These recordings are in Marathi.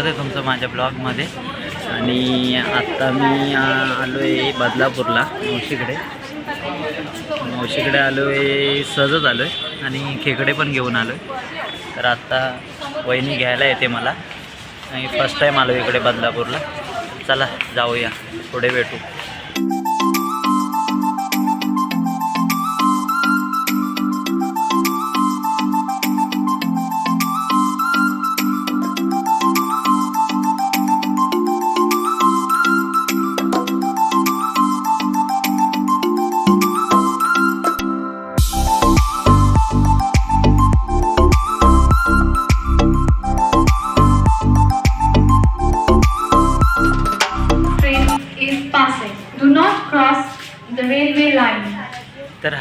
स्वागत आहे तुमचं माझ्या ब्लॉगमध्ये. आणि आत्ता मी आलो आहे बदलापूरला मावशीकडे मावशीकडे आलो आहे सहजच आलो आहे आणि खेकडे पण घेऊन आलो आहे तर आत्ता वहिनी घ्यायला येते मला. आणि फर्स्ट टाईम आलो इकडे बदलापूरला. चला जाऊया. पुढे भेटू.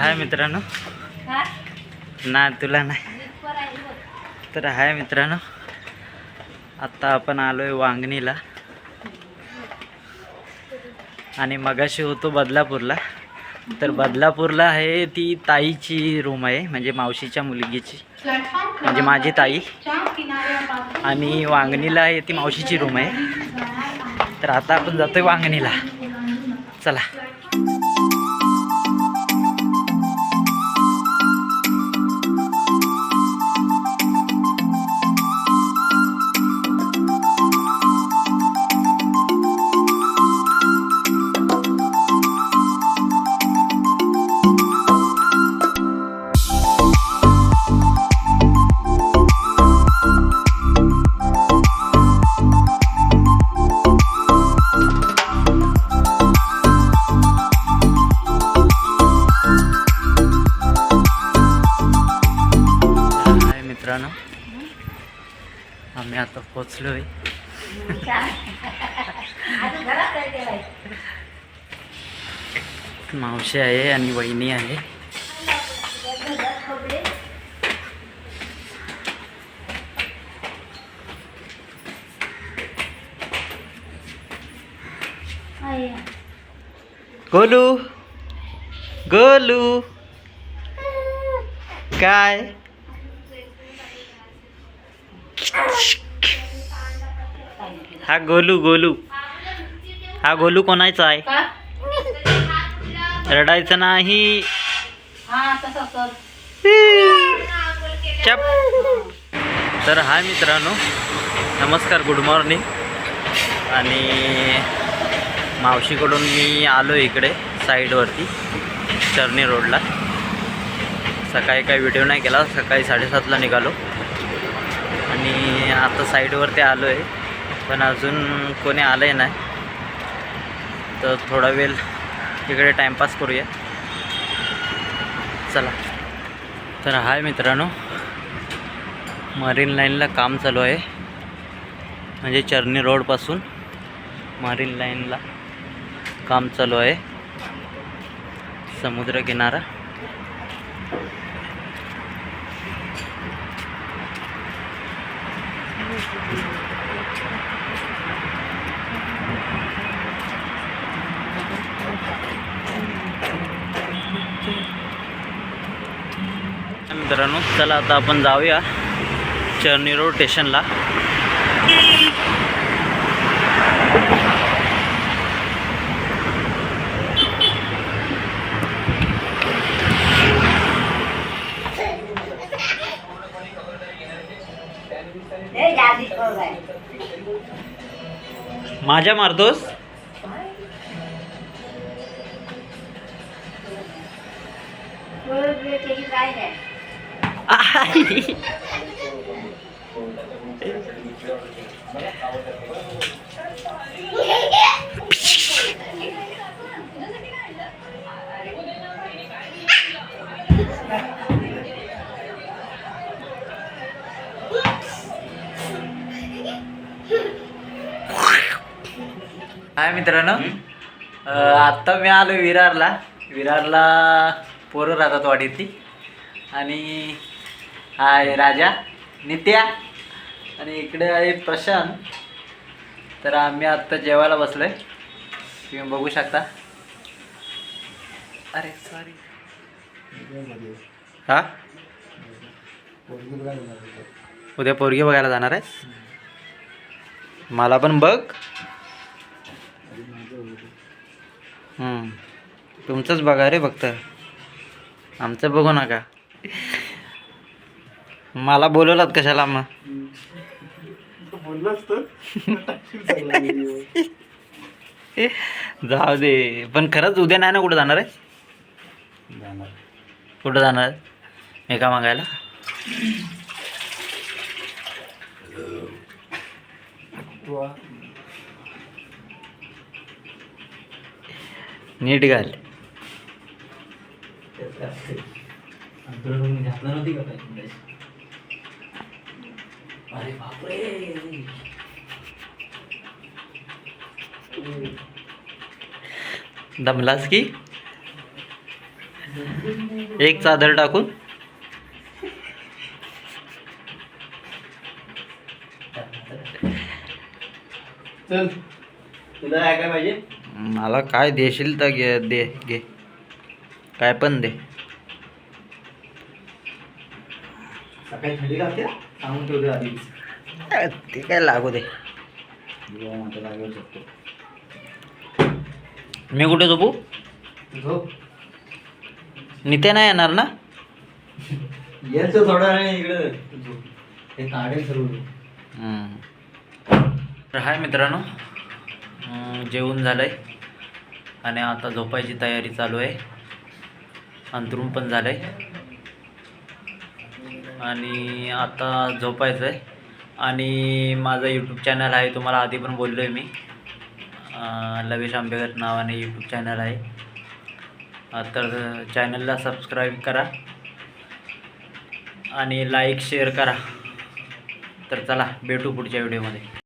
हाय मित्रांनो. ना तुला नाही. तर हाय मित्रांनो. आत्ता आपण आलो आहे वांगणीला. आणि मगाशी होतो बदलापूरला. तर बदलापूरला आहे ती ताईची रूम आहे म्हणजे मावशीच्या मुलगीची. म्हणजे माझी ताई. आणि वांगणीला आहे ती मावशीची रूम आहे. तर आता आपण जातोय वांगणीला. चला. आम्ही आता पोचलोय मावशी आहे आणि वहिनी आहे गोलू गोलू काय हा गोलू गोलू. हा गोलू कोणाचा आहे? रडायचं नाही. चप. तर हाय मित्रांनो नमस्कार गुड मॉर्निंग आणि मावशीकडून मी आलो इकडे साईडवरती चर्नी रोडला. सकाळी काही व्हिडिओ नाही केला सकाळी साडेसातला निघालो. आणि आता साईडवरती आलो आहे पण अजून कोणी आलं आहे नाही. तर थोडा वेळ तिकडे टाईमपास करूया. चला. तर हाय मित्रांनो. मरीन लाईनला काम चालू आहे. म्हणजे चर्नी रोडपासून मरीन लाईनला काम चालू आहे. समुद्रकिनारा मित्रांनो चला आता आपण जाऊया चर्नी रोड स्टेशनला. माझ्या मारतोस? आई. हाय मित्रांनो आत्ता मी आलो विरारला विरारला पोरं राहतात वाडीतली आणि हाय राजा. नित्या. आणि इकडे आहे प्रशांत. तर आम्ही आत्ता जेवायला बसलो आहे तुम्ही बघू शकता. अरे सॉरी हा? उद्या पोरगी बघायला जाणार आहे मला पण बघ. तुमचंच बघा रे फक्त. आमचं बघू नका. मला बोलवलात कशाला मग? जाऊ दे पण खरंच उद्या नाही ना कुठं जाणार आहे? कुठं जाणार आहे? एका मागायला? नीट घाल. अरे बापरे. दमलास की? एक चादर टाकून? चल तुला काय काय पाहिजे? मला काय देशील तर घे दे घे. काय पण दे. सकाळी थंडी लागते? सांगून ठेवते आधीच. ते काय लागू दे. झोपतो मी कुठे झोपू? झोप. नित्या नाही येणार ना? यायचं थोडा वेळ इकडे. झोप. हे काढेल सर्व. तर हाय मित्रांनो. जेवण झालं आहे आणि आता झोपायची तयारी चालू आहे. अंतरून पण झालं आहे आणि आता झोपायचं आहे आणि माझं यूट्यूब चॅनल आहे तुम्हाला आधी पण बोललो आहे मी लवेश आंबेकर नावाने यूट्यूब चॅनल आहे. तर चॅनलला सबस्क्राईब करा. आणि लाईक शेअर करा. तर चला भेटू पुढच्या व्हिडिओमध्ये